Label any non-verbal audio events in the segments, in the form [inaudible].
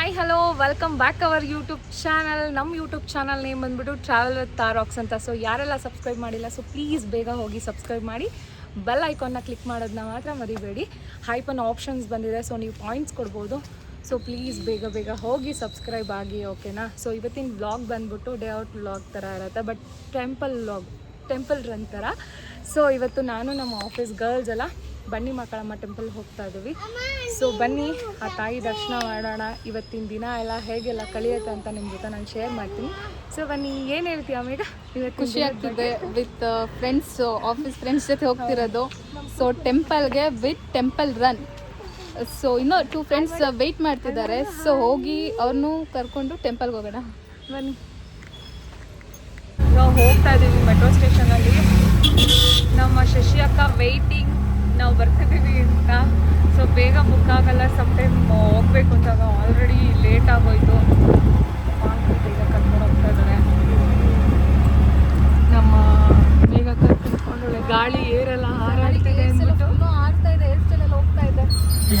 Hi hello welcome back our YouTube channel ನಮ್ಮ YouTube channel name ಬಂದ್ಬಿಟ್ಟು travel ತಾರಾಕ್ಸ್ ಅಂತ. ಸೊ ಯಾರೆಲ್ಲ ಸಬ್ಸ್ಕ್ರೈಬ್ ಮಾಡಿಲ್ಲ ಸೊ ಪ್ಲೀಸ್ ಬೇಗ ಹೋಗಿ ಸಬ್ಸ್ಕ್ರೈಬ್ ಮಾಡಿ. ಬೆಲ್ ಐಕಾನ್ನ ಕ್ಲಿಕ್ ಮಾಡೋದನ್ನ ಮಾತ್ರ ಮರಿಬೇಡಿ. ಹೈಪನ್ ಆಪ್ಷನ್ಸ್ ಬಂದಿದೆ ಸೊ ನೀವು ಪಾಯಿಂಟ್ಸ್ ಕೊಡ್ಬೋದು. ಸೊ ಪ್ಲೀಸ್ ಬೇಗ ಬೇಗ ಹೋಗಿ ಸಬ್ಸ್ಕ್ರೈಬ್ ಆಗಿ ಓಕೆನಾ ಸೊ ಇವತ್ತಿನ ಬ್ಲಾಗ್ ಬಂದ್ಬಿಟ್ಟು ಡೇ ಔಟ್ ಬ್ಲಾಗ್ ಥರ ಇರುತ್ತೆ but temple log temple run ಥರ ಸೊ ಇವತ್ತು ನಾನು ನಮ್ಮ ಆಫೀಸ್ ಗರ್ಲ್ಸ್ ಎಲ್ಲ, ಬನ್ನಿ ಮಕ್ಕಳಮ್ಮ ಟೆಂಪಲ್ ಹೋಗ್ತಾ ಇದ್ದೀವಿ. ಸೊ ಬನ್ನಿ ಆ ತಾಯಿ ದರ್ಶನ ಮಾಡೋಣ. ಇವತ್ತಿನ ದಿನ ಎಲ್ಲ ಹೇಗೆಲ್ಲ ಕಳಿಯುತ್ತೆ ಅಂತ ನಿಮ್ಮ ಜೊತೆ ನಾನು ಶೇರ್ ಮಾಡ್ತೀನಿ. ಸೊ ಬನ್ನಿ ಏನು ಹೇಳ್ತೀಯ ಅಮೇಗ ಇವತ್ತು ಖುಷಿ ಆಗ್ತಿದೆ ವಿತ್ ಫ್ರೆಂಡ್ಸ್ ಆಫೀಸ್ ಫ್ರೆಂಡ್ಸ್ ಜೊತೆ ಹೋಗ್ತಿರೋದು. ಸೊ ಟೆಂಪಲ್ಗೆ ವಿತ್ ಟೆಂಪಲ್ ರನ್ ಸೊ ಇನ್ನೂ ಟೂ ಫ್ರೆಂಡ್ಸ್ ವೆಯ್ಟ್ ಮಾಡ್ತಿದ್ದಾರೆ. ಸೊ ಹೋಗಿ ಅವ್ರನ್ನೂ ಕರ್ಕೊಂಡು ಟೆಂಪಲ್ಗೆ ಹೋಗೋಣ. ಬನ್ನಿ. ನಾವು ಹೋಗ್ತಾ ಇದ್ದೀವಿ ಮೆಟ್ರೋ ಸ್ಟೇಷನಲ್ಲಿ ನಮ್ಮ ಶಶಿ ಅಕ್ಕ ವೆಯ್ಟಿಂಗ್ ನಾವು ಬರ್ತಿದ್ದೀವಿ ಅಂತ. ಸೊ ಬೇಗ ಬುಕ್ ಆಗಲ್ಲ ಸಮ್ ಟೈಮ್ ಹೋಗ್ಬೇಕು ಅಂದಾಗ ಆಲ್ರೆಡಿ ಲೇಟ್ ಆಗೋಯ್ತು. ಬೇಗ ಕರ್ಕೊಂಡು ಹೋಗ್ತಾ ಇದ್ದಾರೆ. ನಮ್ಮ ಬೇಗ ಕರ್ಕೊಂಡು ಗಾಳಿ ಏರೆಲ್ಲ ಹಾರಾಡ್ತಿದೆ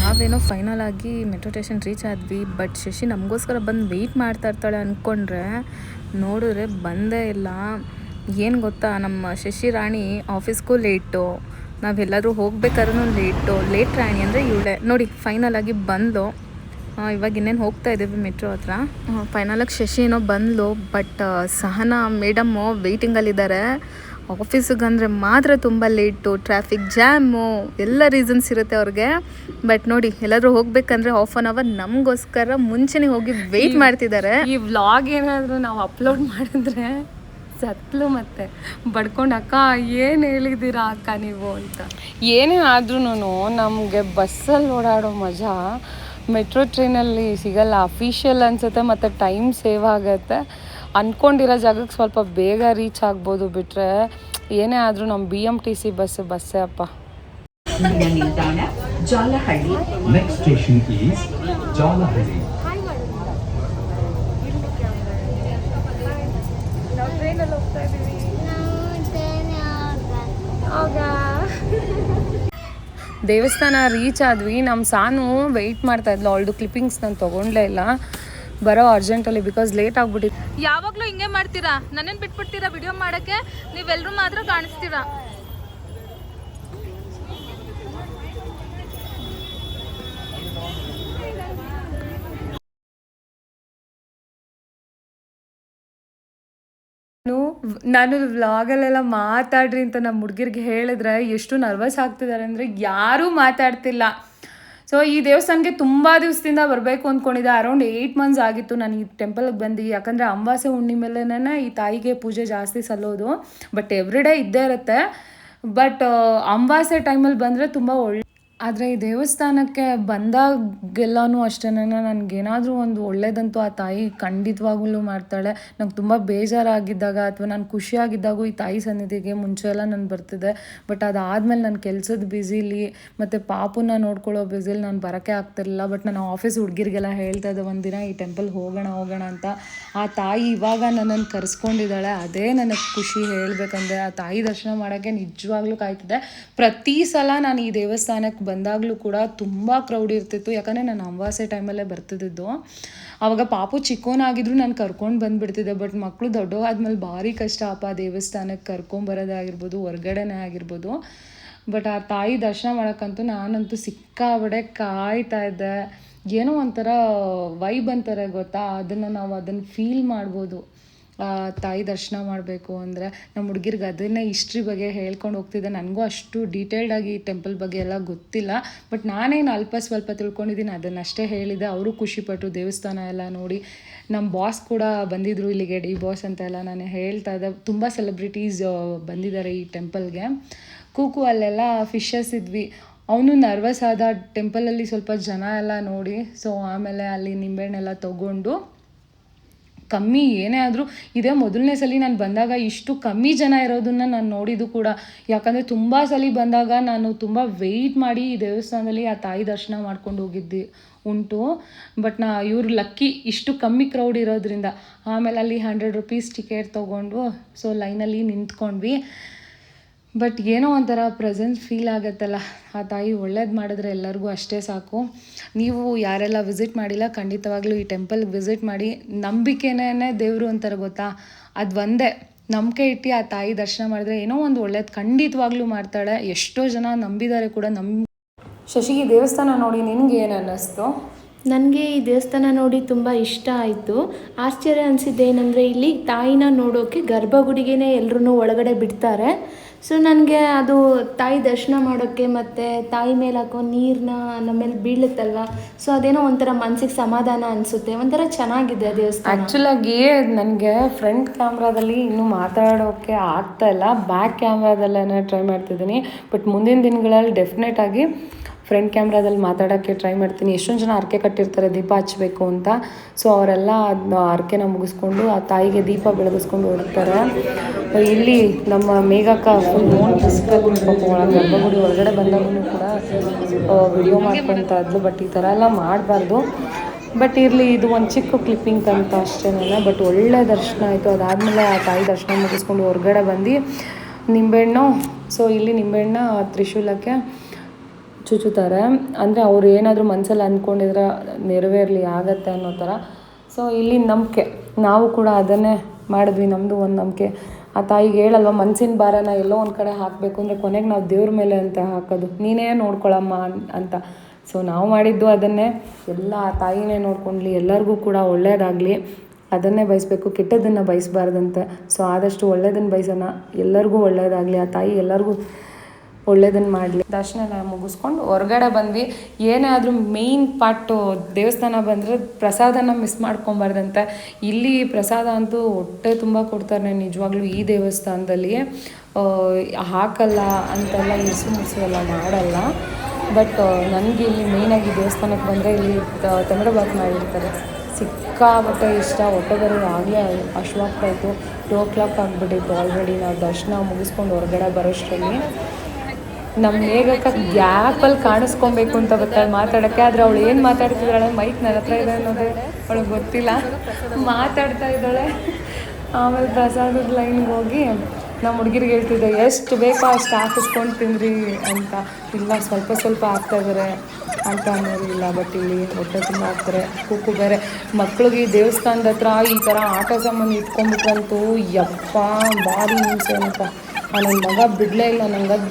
ನಾವೇನೋ ಫೈನಲ್ ಆಗಿ ಮೆಟ್ರೋ ಸ್ಟೇಷನ್ ರೀಚ್ ಆದ್ವಿ. ಬಟ್ ಶಶಿ ನಮಗೋಸ್ಕರ ಬಂದು ವೆಯ್ಟ್ ಮಾಡ್ತಾ ಇರ್ತಾಳೆ ಅಂದ್ಕೊಂಡ್ರೆ ನೋಡಿದ್ರೆ ಬಂದೇ ಇಲ್ಲ. ಏನು ಗೊತ್ತಾ? ನಮ್ಮ ಶಶಿ ರಾಣಿ ಆಫೀಸ್ಗೂ ಲೇಟು ನಾವೆಲ್ಲರೂ ಹೋಗ್ಬೇಕಾದ್ರೂ ಲೇಟು ಲೇಟ್ ರಾಣಿ ಅಂದರೆ ಇವಳೆ. ನೋಡಿ ಫೈನಲ್ ಆಗಿ ಬಂದು ಇವಾಗ ಇನ್ನೇನು ಹೋಗ್ತಾ ಇದ್ದೀವಿ ಮೆಟ್ರೋ ಹತ್ರ. ಫೈನಲಾಗಿ ಶಶಿ ಏನೋ ಬಂದ್ಲು ಬಟ್ ಸಹನಾ ಮೇಡಮ್ಮು ವೆಯ್ಟಿಂಗಲ್ಲಿದ್ದಾರೆ ಆಫೀಸಿಗೆ ಅಂದರೆ ಮಾತ್ರ ತುಂಬ ಲೇಟು ಟ್ರಾಫಿಕ್ ಜಾಮು ಎಲ್ಲ ರೀಸನ್ಸ್ ಇರುತ್ತೆ ಅವ್ರಿಗೆ. ಬಟ್ ನೋಡಿ ಎಲ್ಲಾದರೂ ಹೋಗ್ಬೇಕಂದ್ರೆ ಹಾಫ್ ಆನ್ ಅವರ್ ನಮಗೋಸ್ಕರ ಮುಂಚೆನೇ ಹೋಗಿ ವೆಯ್ಟ್ ಮಾಡ್ತಿದ್ದಾರೆ ಈ ವ್ಲಾಗ್ ಏನಾದರೂ ನಾವು ಅಪ್ಲೋಡ್ ಮಾಡಿದ್ರೆ ಸತ್ಲು ಮತ್ತೆ. ಬಡ್ಕೊಂಡು ಅಕ್ಕ ಏನು ಹೇಳಿದ್ದೀರಾ ಅಕ್ಕ ನೀವು ಅಂತ. ಏನೇ ಆದ್ರೂ ನಮಗೆ ಬಸ್ಸಲ್ಲಿ ಓಡಾಡೋ ಮಜಾ ಮೆಟ್ರೋ ಟ್ರೈನಲ್ಲಿ ಸಿಗಲ್ಲ. ಅಫಿಷಿಯಲ್ ಅನ್ಸುತ್ತೆ ಮತ್ತು ಟೈಮ್ ಸೇವ್ ಆಗುತ್ತೆ. ಅಂದ್ಕೊಂಡಿರೋ ಜಾಗಕ್ಕೆ ಸ್ವಲ್ಪ ಬೇಗ ರೀಚ್ ಆಗ್ಬೋದು ಬಿಟ್ಟರೆ ಏನೇ ಆದರೂ ನಮ್ಮ B M T C bus ಬಸ್ಸೇ ಅಪ್ಪ. Jalahalli. Next station is Jalahalli. ನಾವು ಟ್ರೈನಲ್ಲಿ ಹೋಗ್ತಾ ಇದ್ದೀವಿ ದೇವಸ್ಥಾನ ರೀಚ್ ಆದ್ವಿ. ನಮ್ಮ ಸಾನು ವೆಯ್ಟ್ ಮಾಡ್ತಾ ಇದ್ಲು. ಅವಳದು ಕ್ಲಿಪ್ಪಿಂಗ್ಸ್ ನಾನು ತೊಗೊಂಡೇ ಇಲ್ಲ. ಬರೋ ಅರ್ಜೆಂಟಲ್ಲಿ ಬಿಕಾಸ್ ಲೇಟ್ ಆಗ್ಬಿಟ್ಟಿತ್ತು. ಯಾವಾಗಲೂ ಹಿಂಗೆ ಮಾಡ್ತೀರಾ? ನನ್ನನ್ನು ಬಿಟ್ಬಿಡ್ತೀರಾ ವಿಡಿಯೋ ಮಾಡೋಕ್ಕೆ? ನೀವೆಲ್ಲರೂ ಮಾತ್ರ ಕಾಣಿಸ್ತೀರಾ? ನಾನು ವ್ಲಾಗಲ್ಲೆಲ್ಲ ಮಾತಾಡ್ರಿ ಅಂತ ನಮ್ಮ ಹುಡುಗಿರ್ಗೆ ಹೇಳಿದ್ರೆ ಎಷ್ಟು ನರ್ವಸ್ ಆಗ್ತಿದ್ದಾರೆ ಅಂದರೆ ಯಾರೂ ಮಾತಾಡ್ತಿಲ್ಲ. ಸೊ ಈ ದೇವಸ್ಥಾನಕ್ಕೆ ತುಂಬ ದಿವಸದಿಂದ ಬರಬೇಕು ಅಂದ್ಕೊಂಡಿದ್ದೆ ಅರೌಂಡ್ ಏಯ್ಟ್ ಮಂತ್ಸ್ ಆಗಿತ್ತು ನಾನು ಈ ಟೆಂಪಲ್ಗೆ ಬಂದು. ಯಾಕಂದರೆ ಅಮಾವಾಸ್ಯೆ ಹುಣ್ಣಿಮೆಲೆನೇ ಈ ತಾಯಿಗೆ ಪೂಜೆ ಜಾಸ್ತಿ ಸಲ್ಲೋದು. ಬಟ್ ಎವ್ರಿಡೇ ಇದ್ದೇ ಇರುತ್ತೆ. ಬಟ್ ಅಂಬಾಸೆ ಟೈಮಲ್ಲಿ ಬಂದರೆ ತುಂಬ ಒಳ್ಳೆ ಆದರೆ ಈ ದೇವಸ್ಥಾನಕ್ಕೆ ಬಂದಾಗೆಲ್ಲನೂ ಅಷ್ಟೇ ನನಗೇನಾದರೂ ಒಂದು ಒಳ್ಳೇದಂತೂ ಆ ತಾಯಿ ಖಂಡಿತವಾಗ್ಲೂ ಮಾಡ್ತಾಳೆ. ನಂಗೆ ತುಂಬ ಬೇಜಾರಾಗಿದ್ದಾಗ ಅಥವಾ ನಾನು ಖುಷಿಯಾಗಿದ್ದಾಗೂ ಈ ತಾಯಿ ಸನ್ನಿಧಿಗೆ ಮುಂಚೆ ಎಲ್ಲ ನಾನು ಬರ್ತಿದ್ದೆ ಬಟ್ ಅದಾದಮೇಲೆ ನನ್ನ ಕೆಲಸದ ಬ್ಯುಸಿಲಿ ಮತ್ತು ಪಾಪುನ ನೋಡ್ಕೊಳ್ಳೋ ಬ್ಯುಸಿಲಿ ನಾನು ಬರೋಕ್ಕೆ ಆಗ್ತಿರಲಿಲ್ಲ. ಬಟ್ ನಾನು ಆಫೀಸ್ ಹುಡುಗಿರಿಗೆಲ್ಲ ಹೇಳ್ತಾ ಇದ್ದೆ ಒಂದಿನ ಈ ಟೆಂಪಲ್ ಹೋಗೋಣ ಹೋಗೋಣ ಅಂತ. ಆ ತಾಯಿ ಇವಾಗ ನನ್ನನ್ನು ಕರೆಸ್ಕೊಂಡಿದ್ದಾಳೆ. ಅದೇ ನನಗೆ ಖುಷಿ ಹೇಳಬೇಕಂದ್ರೆ ಆ ತಾಯಿ ದರ್ಶನ ಮಾಡೋಕ್ಕೆ ನಿಜವಾಗ್ಲೂ ಕಾಯ್ತಿದ್ದೆ. ಪ್ರತಿ ಸಲ ನಾನು ಈ ದೇವಸ್ಥಾನಕ್ಕೆ ಬಂದಾಗಲೂ ಕೂಡ ತುಂಬ ಕ್ರೌಡ್ ಇರ್ತಿತ್ತು. ಯಾಕಂದರೆ ನಾನು ಅಮಾವಾಸ್ಯೆ ಟೈಮಲ್ಲೇ ಬರ್ತಿದ್ದಿದ್ದು. ಆವಾಗ ಪಾಪು ಚಿಕ್ಕೋನಾಗಿದ್ರು ನಾನು ಕರ್ಕೊಂಡು ಬಂದುಬಿಡ್ತಿದ್ದೆ. ಬಟ್ ಮಕ್ಕಳು ದೊಡ್ಡವಾದ್ಮೇಲೆ ಭಾರಿ ಕಷ್ಟ. ಅಪ್ಪ ದೇವಸ್ಥಾನಕ್ಕೆ ಕರ್ಕೊಂಬರೋದಾಗಿರ್ಬೋದು ಹೊರ್ಗಡೆನೇ ಆಗಿರ್ಬೋದು. ಬಟ್ ಆ ತಾಯಿ ದರ್ಶನ ಮಾಡೋಕ್ಕಂತೂ ನಾನಂತೂ ಸಿಕ್ಕಾಬಡೆ ಕಾಯ್ತಾ ಇದ್ದೆ. ಏನೋ ಒಂಥರ ವೈಬ್ ಅಂತಾರೆ ಗೊತ್ತಾ? ಅದನ್ನು ನಾವು ಅದನ್ನು ಫೀಲ್ ಮಾಡ್ಬೋದು. ತಾಯಿ ದರ್ಶನ ಮಾಡಬೇಕು ಅಂದರೆ ನಮ್ಮ ಹುಡುಗಿರ್ಗೆ ಅದನ್ನೇ ಹಿಸ್ಟ್ರಿ ಬಗ್ಗೆ ಹೇಳ್ಕೊಂಡು ಹೋಗ್ತಿದ್ದೆ. ನನಗೂ ಅಷ್ಟು ಡೀಟೇಲ್ಡಾಗಿ ಟೆಂಪಲ್ ಬಗ್ಗೆ ಎಲ್ಲ ಗೊತ್ತಿಲ್ಲ. ಬಟ್ ನಾನೇನು ಅಲ್ಪ ಸ್ವಲ್ಪ ತಿಳ್ಕೊಂಡಿದ್ದೀನಿ, ಅದನ್ನಷ್ಟೇ ಹೇಳಿದೆ. ಅವರು ಖುಷಿಪಟ್ಟರು ದೇವಸ್ಥಾನ ಎಲ್ಲ ನೋಡಿ ನಮ್ಮ ಬಾಸ್ ಕೂಡ ಬಂದಿದ್ದರು ಇಲ್ಲಿಗೆ, ಡಿ ಬಾಸ್ ಅಂತ ಎಲ್ಲ ನಾನು ಹೇಳ್ತಾ ಇದ್ದೆ. ತುಂಬ ಸೆಲೆಬ್ರಿಟೀಸ್ ಬಂದಿದ್ದಾರೆ ಈ ಟೆಂಪಲ್ಗೆ ಕೂಕು, ಅಲ್ಲೆಲ್ಲ ಫಿಶಸ್ ಇದ್ವಿ. ಅವನು ನರ್ವಸ್ ಆದ ಟೆಂಪಲಲ್ಲಿ ಸ್ವಲ್ಪ ಜನ ಎಲ್ಲ ನೋಡಿ ಸೊ ಆಮೇಲೆ ಅಲ್ಲಿ ನಿಂಬೆಹಣ್ಣೆಲ್ಲ ತೊಗೊಂಡು ಕಮ್ಮಿ ಏನೇ ಆದರೂ ಇದೇ ಮೊದಲನೇ ಸಲ ನಾನು ಬಂದಾಗ ಇಷ್ಟು ಕಮ್ಮಿ ಜನ ಇರೋದನ್ನ ನಾನು ನೋಡಿದ್ದು ಕೂಡ. ಯಾಕಂದರೆ ತುಂಬ ಸಲ ಬಂದಾಗ ನಾನು ತುಂಬ ವೆಯ್ಟ್ ಮಾಡಿ ಈ ದೇವಸ್ಥಾನದಲ್ಲಿ ಆ ತಾಯಿ ದರ್ಶನ ಮಾಡ್ಕೊಂಡು ಹೋಗಿದ್ದೆ ಉಂಟು. ಬಟ್ ನಾ ಇವ್ರು ಲಕ್ಕಿ ಇಷ್ಟು ಕಮ್ಮಿ ಕ್ರೌಡ್ ಇರೋದ್ರಿಂದ. ಆಮೇಲೆ ಅಲ್ಲಿ ಹಂಡ್ರೆಡ್ ರುಪೀಸ್ ಟಿಕೆಟ್ ತೊಗೊಂಡು ಸೊ ಲೈನಲ್ಲಿ ನಿಂತ್ಕೊಂಡ್ವಿ. ಬಟ್ ಏನೋ ಒಂಥರ ಪ್ರೆಸೆನ್ಸ್ ಫೀಲ್ ಆಗುತ್ತಲ್ಲ. ಆ ತಾಯಿ ಒಳ್ಳೇದು ಮಾಡಿದ್ರೆ ಎಲ್ಲರಿಗೂ ಅಷ್ಟೇ ಸಾಕು. ನೀವು ಯಾರೆಲ್ಲ ವಿಸಿಟ್ ಮಾಡಿಲ್ಲ, ಖಂಡಿತವಾಗ್ಲೂ ಈ ಟೆಂಪಲ್ಗೆ ವಿಸಿಟ್ ಮಾಡಿ ನಂಬಿಕೆನೇ ದೇವರು ಅಂತಾರೆ ಗೊತ್ತಾ? ಅದು ಒಂದೇ. ನಂಬಿಕೆ ಇಟ್ಟು ಆ ತಾಯಿ ದರ್ಶನ ಮಾಡಿದ್ರೆ ಏನೋ ಒಂದು ಒಳ್ಳೇದು ಖಂಡಿತವಾಗ್ಲೂ ಮಾಡ್ತಾಳೆ. ಎಷ್ಟೋ ಜನ ನಂಬಿದ್ದಾರೆ ಕೂಡ ನಮ್ ಶಶಿ, ಈ ದೇವಸ್ಥಾನ ನೋಡಿ ನಿನ್ಗೆ ಏನು ಅನ್ನಿಸ್ತು? ನನಗೆ ಈ ದೇವಸ್ಥಾನ ನೋಡಿ ತುಂಬ ಇಷ್ಟ ಆಯಿತು. ಆಶ್ಚರ್ಯ ಅನಿಸಿದ್ದೇನೆಂದರೆ ಇಲ್ಲಿ ತಾಯಿನ ನೋಡೋಕೆ ಗರ್ಭಗುಡಿಗೆನೇ ಎಲ್ಲರೂ ಒಳಗಡೆ ಬಿಡ್ತಾರೆ. ಸೊ ನನಗೆ ಅದು ತಾಯಿ ದರ್ಶನ ಮಾಡೋಕ್ಕೆ ಮತ್ತು ತಾಯಿ ಮೇಲೆ ಹಾಕೋ ನೀರನ್ನ ನಮ್ಮ ಮೇಲೆ ಬೀಳುತ್ತಲ್ವ? ಸೊ ಅದೇನೋ ಒಂಥರ ಮನಸ್ಸಿಗೆ ಸಮಾಧಾನ ಅನಿಸುತ್ತೆ. ಒಂಥರ ಚೆನ್ನಾಗಿದೆ ದೇವಸ್ಥಾನ. ಆ್ಯಕ್ಚುಲಾಗಿ ನನಗೆ ಫ್ರಂಟ್ ಕ್ಯಾಮ್ರಾದಲ್ಲಿ ಇನ್ನೂ ಮಾತಾಡೋಕ್ಕೆ ಆಗ್ತಾ ಇಲ್ಲ. ಬ್ಯಾಕ್ ಕ್ಯಾಮ್ರಾದಲ್ಲೇ ಟ್ರೈ ಮಾಡ್ತಿದ್ದೀನಿ. ಬಟ್ ಮುಂದಿನ ದಿನಗಳಲ್ಲಿ ಡೆಫಿನೆಟ್ ಆಗಿ ಫ್ರಂಟ್ ಕ್ಯಾಮ್ರಾದಲ್ಲಿ ಮಾತಾಡೋಕ್ಕೆ ಟ್ರೈ ಮಾಡ್ತೀನಿ. ಎಷ್ಟೊಂದು ಜನ ಅರ್ಕೆ ಕಟ್ಟಿರ್ತಾರೆ, ದೀಪ ಹಚ್ಚಬೇಕು ಅಂತ. ಸೊ ಅವರೆಲ್ಲ ಅರ್ಕೆನ ಮುಗಿಸ್ಕೊಂಡು ಆ ತಾಯಿಗೆ ದೀಪ ಬೆಳಗಿಸ್ಕೊಂಡು ಹೋಗ್ತಾರೆ. ಇಲ್ಲಿ ನಮ್ಮ ಮೇಘಕ್ಕ ಫುಲ್ ಮೂನ್ ಫಿಸಿಕಲ್ ಗರ್ಭಗುಡಿ ಹೊರಗಡೆ ಬಂದಾಗೂ ಕೂಡ ವಿಡಿಯೋ ಮಾಡ್ಕೊತ ಇದ್ಲು. ಬಟ್ ಈ ಥರ ಎಲ್ಲ ಮಾಡಬಾರ್ದು. ಬಟ್ ಇರಲಿ, ಇದು ಒಂದು ಚಿಕ್ಕ ಕ್ಲಿಪ್ಪಿಂಗ್ ಅಂತ ಅಷ್ಟೇನೆ ಬಟ್ ಒಳ್ಳೆ ದರ್ಶನ ಆಯಿತು. ಅದಾದಮೇಲೆ ಆ ತಾಯಿ ದರ್ಶನ ಮುಗಿಸ್ಕೊಂಡು ಹೊರಗಡೆ ಬಂದು ನಿಂಬೆಹಣ್ಣು. ಸೊ ಇಲ್ಲಿ ನಿಂಬೆಹಣ್ಣ ತ್ರಿಶೂಲಕ್ಕೆ ಚುಚ್ಚುತ್ತಾರೆ. ಅಂದರೆ ಅವ್ರು ಏನಾದರೂ ಮನಸ್ಸಲ್ಲಿ ಅಂದ್ಕೊಂಡಿದ್ರೆ ನೆರವೇರಲಿ, ಆಗತ್ತೆ ಅನ್ನೋ ಥರ. ಸೊ ಇಲ್ಲಿ ನಂಬಿಕೆ. ನಾವು ಕೂಡ ಅದನ್ನೇ ಮಾಡಿದ್ವಿ ನಮ್ಮದು ಒಂದು ನಂಬಿಕೆ. ಆ ತಾಯಿಗೆ ಹೇಳಲ್ವ ಮನಸ್ಸಿನ ಭಾರನ ಎಲ್ಲೋ ಒಂದು ಕಡೆ ಹಾಕಬೇಕು ಅಂದರೆ ಕೊನೆಗೆ ನಾವು ದೇವ್ರ ಮೇಲೆ ಅಂತ ಹಾಕೋದು. ನೀನೇ ನೋಡ್ಕೊಳಮ್ಮ ಅಂತ. ಸೊ ನಾವು ಮಾಡಿದ್ದು ಅದನ್ನೇ. ಎಲ್ಲ ಆ ತಾಯಿನೇ ನೋಡ್ಕೊಂಡ್ಲಿ, ಎಲ್ಲರಿಗೂ ಕೂಡ ಒಳ್ಳೆಯದಾಗಲಿ ಅದನ್ನೇ ಬಯಸಬೇಕು. ಕೆಟ್ಟದನ್ನು ಬಯಸಬಾರ್ದಂತೆ. ಸೊ ಆದಷ್ಟು ಒಳ್ಳೇದನ್ನು ಬಯಸೋಣ. ಎಲ್ಲರಿಗೂ ಒಳ್ಳೆಯದಾಗಲಿ ಆ ತಾಯಿ ಎಲ್ಲರಿಗೂ ಒಳ್ಳೇದನ್ನು ಮಾಡಲಿ. ದರ್ಶನ ಮುಗಿಸ್ಕೊಂಡು ಹೊರಗಡೆ ಬಂದ್ವಿ. ಏನೇ ಆದರೂ ಮೇಯ್ನ್ ಪಾರ್ಟು ದೇವಸ್ಥಾನ ಬಂದರೆ ಪ್ರಸಾದನ ಮಿಸ್ ಮಾಡ್ಕೊಬಾರ್ದಂತ. ಇಲ್ಲಿ ಪ್ರಸಾದ ಅಂತೂ ಹೊಟ್ಟೆ ತುಂಬ ಕೊಡ್ತಾರೆ ನಿಜವಾಗ್ಲೂ ಈ ದೇವಸ್ಥಾನದಲ್ಲಿ ಹಾಕಲ್ಲ ಅಂತೆಲ್ಲ ಇಸು ಮುಸು ಎಲ್ಲ ಮಾಡಲ್ಲ. ಬಟ್ ನನಗೆ ಇಲ್ಲಿ ಮೇಯ್ನಾಗಿ ದೇವಸ್ಥಾನಕ್ಕೆ ಬಂದರೆ ಇಲ್ಲಿ ತಮಿಳು ಬಾತ್ ಮಾಡಿರ್ತಾರೆ. ಸಿಕ್ಕಾಪಟ್ಟೆ ಇಷ್ಟ. ಹೊಟ್ಟೆ ಬರೋದು ಆಗಲೇ ಅಶ್ವಾಗ್ತಾಯಿತ್ತು ಟೂ ಓ ಕ್ಲಾಕ್ ಆಗಿಬಿಟ್ಟಿತ್ತು ಆಲ್ರೆಡಿ ನಾವು ದರ್ಶನ ಮುಗಿಸ್ಕೊಂಡು ಹೊರಗಡೆ ಬರೋಷ್ಟರಲ್ಲಿ. ನಮ್ಮ ಮೇಘಕ್ಕ ಗ್ಯಾಪಲ್ಲಿ ಕಾಣಿಸ್ಕೊಬೇಕು ಅಂತ ಗೊತ್ತಾಳೆ ಮಾತಾಡೋಕ್ಕೆ, ಆದರೆ ಅವಳು ಏನು ಮಾತಾಡ್ತಿದ್ದಾಳೆ, ಮೈಕ್ ನನ್ನ ಹತ್ರ ಇದೆ ಅನ್ನೋದು ಅವಳಿಗೆ ಗೊತ್ತಿಲ್ಲ. ಮಾತಾಡ್ತಾ ಇದ್ದಾಳೆ. ಆಮೇಲೆ ಪ್ರಸಾದದ ಲೈನ್ಗೆ ಹೋಗಿ ನಮ್ಮ ಹುಡುಗಿರಿಗೆ ಹೇಳ್ತಿದ್ದೆ, ಎಷ್ಟು ಬೇಕೋ ಅಷ್ಟು ಹಾಕಿಸ್ಕೊಂಡು ತಿಂದ್ರಿ ಅಂತ. ಇಲ್ಲ, ಸ್ವಲ್ಪ ಸ್ವಲ್ಪ ಹಾಕ್ತಾ ಇದ್ದಾರೆ ಅಂತ ಅನ್ನೋದಿಲ್ಲ ಬಟ್ ಇಲ್ಲಿ ಹೊಟ್ಟೆ ತುಂಬ ಹಾಕ್ತಾರೆ, ಕೂಕು ಬೇರೆ. ಮಕ್ಳಿಗೆ ದೇವಸ್ಥಾನದ ಹತ್ರ ಈ ಥರ ಆಟ ಸಾಮಾನು ಇಟ್ಕೊಂಡ್ಬಿಟ್ರಂತೂ ಯಪ್ಪ, ಭಾರಿ ಹಿಂಸೆ ಅಂತ ನನ್ನ ಮಗ ಬಿಡಲೇ ಇಲ್ಲ ನಂಗೆ ಅದು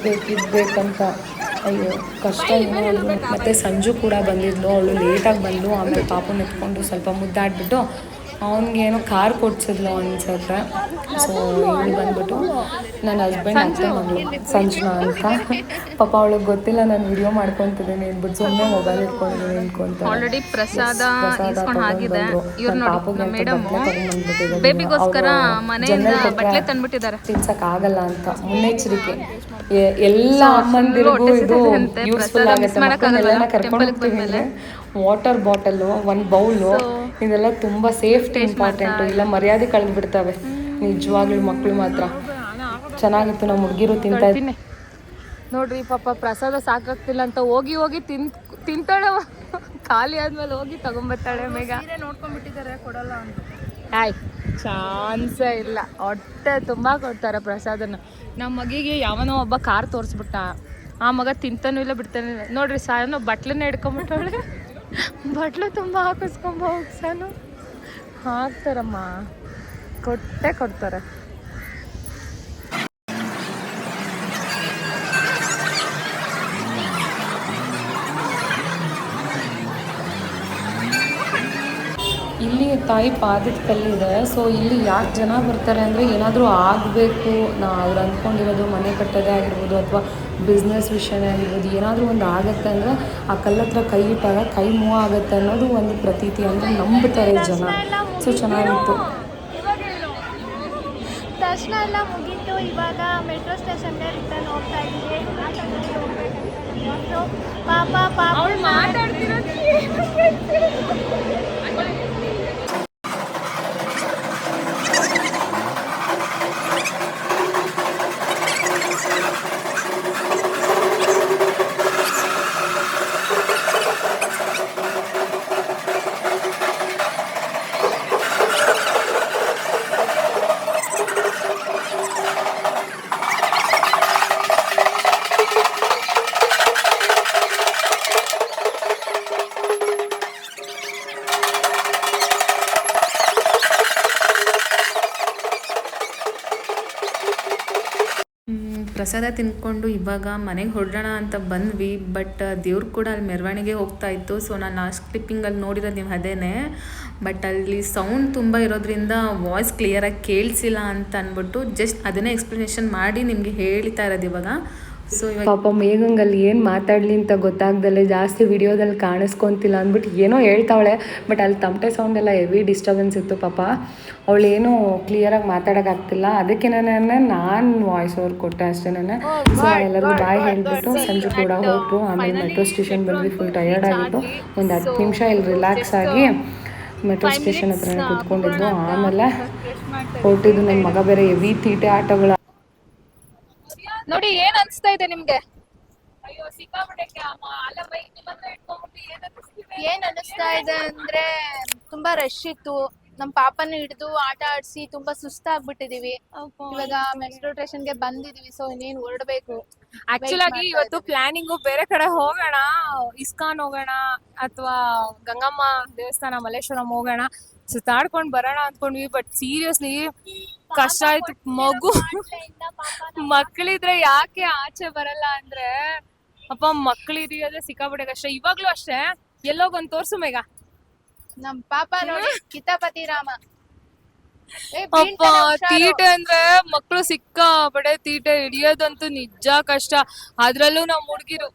ಬೇಕಂತ ಅಯ್ಯೋ ಕಷ್ಟ ಮತ್ತು ಸಂಜು ಕೂಡ ಬಂದಿದ್ಲು ಅವಳು ಲೇಟಾಗಿ ಬಂದು ಆಮೇಲೆ ಪಾಪನ ಎತ್ಕೊಂಡು ಸ್ವಲ್ಪ ಮುದ್ದಾಡ್ಬಿಟ್ಟು ಅವನಿಗೇನೋ ಕಾರ್ ಕೊಡ್ಸಿದ್ಲು ಅನ್ಸುತ್ತೆ. ಸೊ ಇಲ್ಲಿ ಬಂದ್ಬಿಟ್ಟು ನನ್ನ ಹಸ್ಬೆಂಡ್ ಅಂತ ಮಗಳು ಸಂಜನಾ ಅಂತ. ಪಾಪ ಅವಳಿಗೆ ಗೊತ್ತಿಲ್ಲ ನಾನು ವಿಡಿಯೋ ಮಾಡ್ಕೊತಿದ್ದೀನಿ. ಅಂದ್ಬಿಟ್ಟು ಸುಮ್ಮನೆ ಮೊಬೈಲ್ ಇಟ್ಕೊಂಡಿದ್ದೀನಿ ಅನ್ಕೊಂತ ಆಲ್ರೆಡಿ ಪ್ರಸಾದ ಆಗಿದೆ ಇವ್ರು ನೋಡಿ ಮೇಡಮ್ ಬೇಬಿಗೋಸ್ಕರ ಮನೆಯಿಂದ ಬಟ್ಟೆ ತಂದ್ಬಿಟ್ಟಿದ್ದಾರೆ. ತಿನ್ಸಕ್ ಆಗಲ್ಲ ಅಂತ ಮುನ್ನೆಚ್ಚರಿಕೆ. ಎಲ್ಲ ಅಮ್ಮಂದಿರಿಗೂ ಇದು ಯೂಸ್ಫುಲ್ ಆಗುತ್ತೆ. ಮಕ್ಕಳನ್ನೆಲ್ಲ ಕರ್ಕೊಂಡು ಹೋಗ್ತೀವಿ ವಾಟರ್ ಬಾಟಲು ಒಂದು ಬೌಲು ಇದೆಲ್ಲ ತುಂಬ ಸೇಫ್ಟಿ ಇಂಪಾರ್ಟೆಂಟು ಇಲ್ಲ ಮರ್ಯಾದೆ ಕಳೆದು ಬಿಡ್ತವೆ. ನಿಜವಾಗ್ಲೂ ಮಕ್ಕಳು ಮಾತ್ರ. ಚೆನ್ನಾಗಿತ್ತು ನಮ್ಮ ಹುಡುಗಿರು ತಿಂತಾ ಇದ್ದೀನಿ ನೋಡ್ರಿ ಪಾಪ ಪ್ರಸಾದ ಸಾಕಾಗ್ತಿಲ್ಲ ಅಂತ ಹೋಗಿ ಹೋಗಿ ತಿನ್ ತಿಂತಾಳೆ ಖಾಲಿ ಆದ್ಮೇಲೆ ಹೋಗಿ ತಗೊಂಬರ್ತಾಳೆ ಮೇಘ. ನೋಡ್ಕೊಂಡ್ಬಿಟ್ಟಿದ್ದಾರೆ ಕೊಡಲ್ಲ ಅಂತ. ಆಯ್ ಚಾನ್ಸೇ ಇಲ್ಲ. ಹೊಟ್ಟೆ ತುಂಬ ಕೊಡ್ತಾರೆ ಪ್ರಸಾದನ. ನಮ್ಮ ಮಗಿಗೆ ಯಾವನೋ ಒಬ್ಬ ಕಾರ್ ತೋರಿಸ್ಬಿಟ್ಟ. ಆ ಮಗ ತಿಂತಾನೂ ಇಲ್ಲ ಬಿಡ್ತಾನೆ ನೋಡ್ರಿ ಸಾಯನೋ ಬಟ್ಲನ್ನ ಹಿಡ್ಕೊಂಬಿಟ್ಟವಳೆ ಬಟ್ಲು ತುಂಬ ಹಾಕಿಸ್ಕೊಂಬ ಹೋಗ್ಸಾನು. ಹಾಕ್ತಾರಮ್ಮ. ಕೊಟ್ಟೆ ಕೊಡ್ತಾರೆ. ಇಲ್ಲಿ ತಾಯಿ ಪಾದದ ಕಲ್ಲಿದೆ ಸೊ ಇಲ್ಲಿ ಯಾಕೆ ಜನ ಬರ್ತಾರೆ ಅಂದರೆ ಏನಾದರೂ ಆಗಬೇಕು. ನಾ ಅವ್ರು ಅಂದ್ಕೊಂಡಿರೋದು ಮನೆ ಕಟ್ಟೋದೇ ಆಗಿರ್ಬೋದು ಅಥವಾ ಬಿಸ್ನೆಸ್ ವಿಷಯನೇ ಆಗಿರ್ಬೋದು ಏನಾದರೂ ಒಂದು ಆಗುತ್ತೆ ಅಂದರೆ ಆ ಕಲ್ಲತ್ರ ಕೈ ಇಟ್ಟಾಗ ಕೈ ಮೂವ್ ಆಗುತ್ತೆ ಅನ್ನೋದು ಒಂದು ಪ್ರತೀತಿ ಅಂದರೆ ನಂಬುತ್ತಾರೆ ಜನ. ಸೊ ಚೆನ್ನಾಗಿತ್ತು. ದರ್ಶನ ಎಲ್ಲ ಮುಗೀತು. ಇವಾಗ ಮೆಟ್ರೋ ಸ್ಟೇಷನ್ಗೆ ರಿಟರ್ನ್ ಹೋಗ್ತಾ ಇದ್ದೀವಿ. ಪಾಪ ಪಾಪ. ಪ್ರಸಾದ ತಿನ್ಕೊಂಡು ಇವಾಗ ಮನೆಗೆ ಹೊರಡೋಣ ಅಂತ ಬಂದ್ವಿ, ಬಟ್ ದೇವ್ರು ಕೂಡ ಅಲ್ಲಿ ಮೆರವಣಿಗೆ ಹೋಗ್ತಾ ಇತ್ತು. ಸೊ ನಾನು ಲಾಸ್ಟ್ ಕ್ಲಿಪ್ಪಿಂಗಲ್ಲಿ ನೋಡಿರೋದು ನೀವು ಅದೇನೆ, ಬಟ್ ಅಲ್ಲಿ ಸೌಂಡ್ ತುಂಬ ಇರೋದ್ರಿಂದ ವಾಯ್ಸ್ ಕ್ಲಿಯರಾಗಿ ಕೇಳಿಸಿಲ್ಲ ಅಂತ ಅಂದ್ಬಿಟ್ಟು ಜಸ್ಟ್ ಅದನ್ನೇ ಎಕ್ಸ್ಪ್ಲನೇಷನ್ ಮಾಡಿ ನಿಮಗೆ ಹೇಳ್ತಾ ಇರೋದು ಇವಾಗ. ಸೊ ಪಾಪ ಮೇಘಂಗಲ್ಲಿ ಏನು ಮಾತಾಡಲಿ ಅಂತ ಗೊತ್ತಾಗ್ದಲ್ಲೇ ಜಾಸ್ತಿ ವಿಡಿಯೋದಲ್ಲಿ ಕಾಣಿಸ್ಕೊಂತಿಲ್ಲ ಅಂದ್ಬಿಟ್ಟು ಏನೋ ಹೇಳ್ತಾವಳೆ ಬಟ್ ಅಲ್ಲಿ ತಮಟೆ ಸೌಂಡ್ ಎಲ್ಲ ಹೆವಿ ಡಿಸ್ಟರ್ಬೆನ್ಸ್ ಇತ್ತು ಪಾಪ. ಅವಳೇನು ಕ್ಲಿಯರಾಗಿ ಮಾತಾಡೋಕ್ಕಾಗ್ತಿಲ್ಲ. ಅದಕ್ಕೆ ನಾನು ನಾನು ವಾಯ್ಸ್ ಓವರ್ ಕೊಟ್ಟೆ ಅಷ್ಟೇ ನಾನು. ಸೊ ಎಲ್ಲರಿಗೂ ಬಾಯ್ ಹೇಳಿಬಿಟ್ಟು ಸಂಜೆ ಕೂಡ ಹೊರಟು ಆಮೇಲೆ ಮೆಟ್ರೋ ಸ್ಟೇಷನ್ ಬಂದ್ವಿ ಫುಲ್ ಟಯರ್ಡ್ ಆಗಿತ್ತು ಒಂದು ಹತ್ತು ನಿಮಿಷ ಇಲ್ಲಿ ರಿಲ್ಯಾಕ್ಸ್ ಆಗಿ ಮೆಟ್ರೋ ಸ್ಟೇಷನ್ ಹತ್ರ ಕೂತ್ಕೊಂಡಿದ್ದು ಆಮೇಲೆ ಹೊರಟಿದ್ದು ನನ್ನ ಮಗ ಬೇರೆ ಹೆವಿ ತೀಟೆ ಆಟಗಳು ನೋಡಿ ಏನ್ ಅನ್ಸ್ತಾ ಇದೆ ನಿಮ್ಗೆ? ಏನ್ ಅನಿಸ್ತಾ ಇದೆ ಅಂದ್ರೆ ತುಂಬಾ ರಶ್ ಇತ್ತು. ನಮ್ ಪಾಪನ ಹಿಡಿದು ಆಟ ಆಡ್ಸಿ ತುಂಬಾ ಸುಸ್ತಾಗ್ಬಿಟ್ಟಿದೀವಿ. ಇವಾಗ ಮೆಟ್ರೋ ಸ್ಟೇಷನ್ಗೆ ಬಂದಿದೀವಿ ಸೊ ಇನ್ನೇನ್ ಹೊರಡ್ಬೇಕು ಆಕ್ಚುಲ್ ಆಗಿ ಇವತ್ತು ಪ್ಲಾನಿಂಗು ಬೇರೆ ಕಡೆ ಹೋಗೋಣ. ಇಸ್ಕಾನ್ ಹೋಗೋಣ ಅಥವಾ ಗಂಗಮ್ಮ ದೇವಸ್ಥಾನ ಮಲ್ಲೇಶ್ವರಂ ಹೋಗೋಣ. ಸುತ್ತಾಡ್ಕೊಂಡ್ ಬರೋಣ ಅನ್ಕೊಂಡ್ವಿ ಬಟ್ ಸೀರಿಯಸ್ಲಿ ಕಷ್ಟ ಆಯ್ತು ಮಗು. ಮಕ್ಳಿದ್ರೆ ಯಾಕೆ ಆಚೆ ಬರಲ್ಲ ಅಂದ್ರೆ? ಅಪ್ಪ ಮಕ್ಳಿದ್ರೆ ಸಿಕ್ಕಾಬಿಡ ಕಷ್ಟ. ಇವಾಗ್ಲೂ ಅಷ್ಟೇ. ಎಲ್ಲೋಗೊಂದ್ ತೋರ್ಸು ಮೇಗ ನಮ್ ಪಾಪ ನೋಡಿ ಕಿತಾಪತಿ ರಾಮ. ಅಪ್ಪ ತೀಟೆ ಅಂದ್ರೆ ಮಕ್ಕಳು ಸಿಕ್ಕಾಪಡೆ ತೀಟೆ ಹಿಡಿಯೋದಂತೂ ನಿಜ ಕಷ್ಟ. ಅದ್ರಲ್ಲೂ ನಾವ್ ಹುಡ್ಗಿರು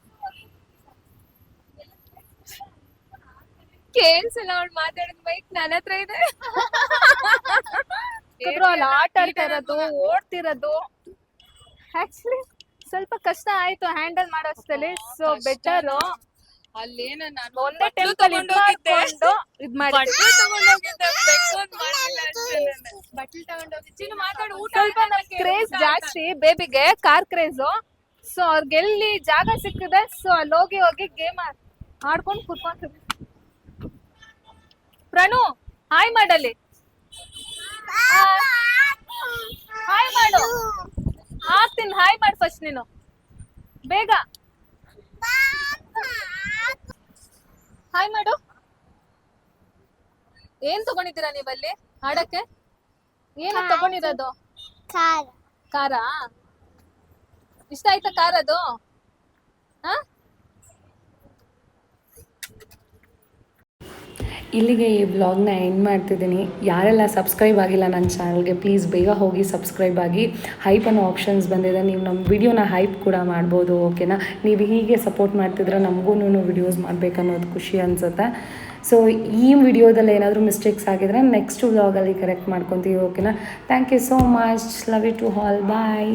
ಕೇಳ್ಸಲ್ಲ ಅವ್ಳು ಮಾತಾಡಿದ ಮೈಕ್ ನನ್ನ ಹತ್ರ ಇದೆ. [laughs] ಯಾಕಂದ್ರೆ ಅಲ್ಲಿ ಆಟ ಆಡ್ತಾ ಇರೋದು ಓಡ್ತಿರೋದು. ಆಕ್ಚುಲಿ ಸ್ವಲ್ಪ ಕಷ್ಟ ಆಯ್ತು ಹ್ಯಾಂಡಲ್ ಮಾಡೋಷ್ಟಲ್ಲಿ ಸೊ ಬೆಟರ್ ಅಲ್ಲೇನ ನಾನು ಒಂದೇ ಬಟ್ಲು ಟೆಂಪಲ್ ಇದ್ ತಗೊಂಡೋಗಿದ್ದೆ. ಮಾಡ್ಕೊಂಡು ಇದ್ ಮಾಡಿ ಬಟ್ಲು ತಗೊಂಡೋಗಿದ್ದೆ, ಬೆಕ್ಕೊಂದ್ ಮಾಡ್ಲಿಲ್ಲ ಅಷ್ಟೇ ನಾನು. ಬಟ್ಲು ತಗೊಂಡೋಗಿ ಚಿನ್ನು ಮಾತಾಡು, ಊಟ ಸ್ವಲ್ಪ ಆಯ್ತಾ? ಕ್ರೇಜ್ ಜಾಸ್ತಿ ಬೇಬಿಗೆ ಕಾರ್ ಕ್ರೇಜ್ ಸೊ ಅವ್ರಿಗೆ ಎಲ್ಲಿ ಜಾಗ ಸಿಕ್ಕಿದೆ ಸೊ ಅಲ್ಲಿ ಹೋಗಿ ಹೋಗಿ ಗೇಮ್ ಆಡ್ಕೊಂಡು ಕುತ್ಕೊಂತೀವಿ. ಪ್ರಣು ಹಾಯ್ ಮಾಡಲ್ಲಿ ಹಾಯ್ ಮಾಡು ಹಾಕ್ತೀನಿ. ಹಾಯ್ ಮಾಡು ಫಸ್ಟ್ ನೀನು. ಬೇಗ. ಹಾಯ್ ಮಾಡು ಏನ್ ತಗೊಂಡಿದ್ದೀರಾ ನೀವಲ್ಲಿ? ಹಾಡಕ್ಕೆ? ಏನು ತಗೊಂಡಿರೋದು ಕಾರ್ ಖಾರ? ಇಷ್ಟ ಆಯ್ತಾ ಖಾರ ಅದು? ಹಾ? ಇಲ್ಲಿಗೆ ಈ ಬ್ಲಾಗ್ನ ಎಂಡ್ ಮಾಡ್ತಿದ್ದೀನಿ. ಯಾರೆಲ್ಲ ಸಬ್ಸ್ಕ್ರೈಬ್ ಆಗಿಲ್ಲ ನನ್ನ ಚಾನಲ್ಗೆ ಪ್ಲೀಸ್ ಬೇಗ ಹೋಗಿ ಸಬ್ಸ್ಕ್ರೈಬ್ ಆಗಿ. ಹೈಪ್ ಅನ್ನೋ ಆಪ್ಷನ್ಸ್ ಬಂದಿದೆ. ನೀವು ನಮ್ಮ ವಿಡಿಯೋನ ಹೈಪ್ ಕೂಡ ಮಾಡ್ಬೋದು ಓಕೆನಾ ನೀವು ಹೀಗೆ ಸಪೋರ್ಟ್ ಮಾಡ್ತಿದ್ರೆ ನಮಗೂ ವಿಡಿಯೋಸ್ ಮಾಡಬೇಕನ್ನೋದು ಖುಷಿ ಅನಿಸುತ್ತೆ. ಸೊ ಈ ವಿಡಿಯೋದಲ್ಲಿ ಏನಾದರೂ ಮಿಸ್ಟೇಕ್ಸ್ ಆಗಿದ್ರೆ ನೆಕ್ಸ್ಟ್ ವ್ಲಾಗಲ್ಲಿ ಕರೆಕ್ಟ್ ಮಾಡ್ಕೊತೀವಿ ಓಕೆನಾ thank you so much love you to all bye